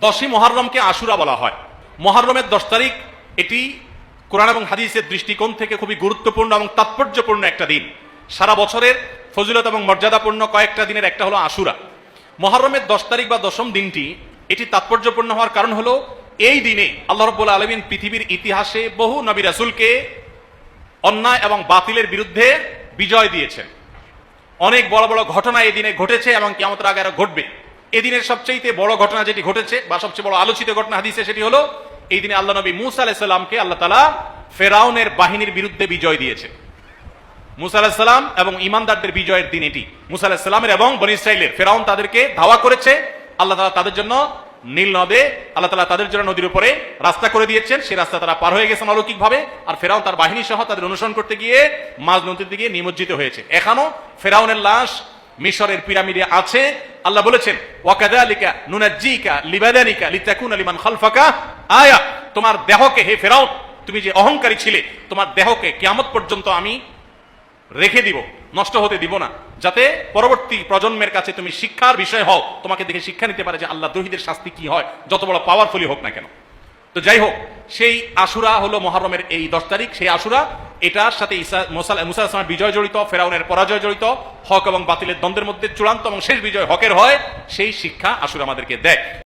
দশই মহারমকে আশুরা বলা হয়। মহারমের দশ তারিখ এটি কোরআন এবং হাদিসের দৃষ্টিকোণ থেকে খুবই গুরুত্বপূর্ণ এবং তাৎপর্যপূর্ণ একটা দিন। সারা বছরের ফজিলত এবং মর্যাদাপূর্ণ কয়েকটা দিনের একটা হলো আশুরা। মহরমের দশ তারিখ বা দশম দিনটি এটি তাৎপর্যপূর্ণ হওয়ার কারণ হলো এই দিনে আল্লাহ রব্বুল আলমিন পৃথিবীর ইতিহাসে বহু নবী রাসুলকে অন্যায় এবং বাতিলের বিরুদ্ধে বিজয় দিয়েছেন। অনেক বড় বড় ঘটনা এই দিনে ঘটেছে এবং কেমতের আগে আরও ঘটবে। এদিনের সবচেয়ে বড় ঘটনা যেটি ঘটেছে, বা সবচেয়ে বড় আলোচিত ঘটনা হাদিসে সেটি হলো, এই দিনে আল্লাহ নবী মুসা আলাইসাল্লামকে আল্লাহ তালা ফেরাউনের বাহিনীর বিরুদ্ধে বিজয় দিয়েছে। মুসা আলাহিসাল্লাম এবং ইমানদারদের বিজয়ের দিন এটি। মুসা আলাহিসাল্লামের এবং বনি ইসরাইলের ফেরাউন তাদেরকে ধাওয়া করেছে, আল্লাহ তালা তাদের জন্য নীল নদে, আল্লাহ তালা তাদের জন্য নদীর উপরে রাস্তা করে দিয়েছেন সেই রাস্তা তারা পার হয়ে গেছেন অলৌকিক ভাবে আর ফেরাউন তার বাহিনী সহ তাদের অনুসরণ করতে গিয়ে মাঝ নদীতে গিয়ে নিমজ্জিত হয়েছে। এখনও ফেরাউনের লাশ মিশরের পিরামিডে আছে। আল্লাহ বলেছেন ওয়াকাদালিকা নুনাজ্জিকা লিবাদানিকা লিতাকুনা লিমান খালফাকা। আয়া, তোমার দেহকে হে ফেরাও তুমি যে অহংকারী ছিলে, তোমার দেহকে কিয়ামত পর্যন্ত আমি রেখে দিব, নষ্ট হতে দিব না। যাতে পরবর্তী প্রজন্মের কাছে তুমি শিক্ষার বিষয় হও, তোমাকে দেখে শিক্ষা নিতে পারে যে আল্লাহ দহিদের শাস্তি কি হয়, যত বড় পাওয়ারফুলি হোক না কেন। তো যাই হোক, সেই আশুরা হলো মহরমের এই দশ তারিখ, সেই আশুরা এটার সাথে ইসা মুসা আসলামের বিজয় জড়িত, ফেরাউনের পরাজয় জড়িত, হক এবং বাতিলের দ্বন্দ্বের মধ্যে চূড়ান্ত এবং শেষ বিজয় হকের হয়, সেই শিক্ষা আসলে আমাদেরকে দেয়।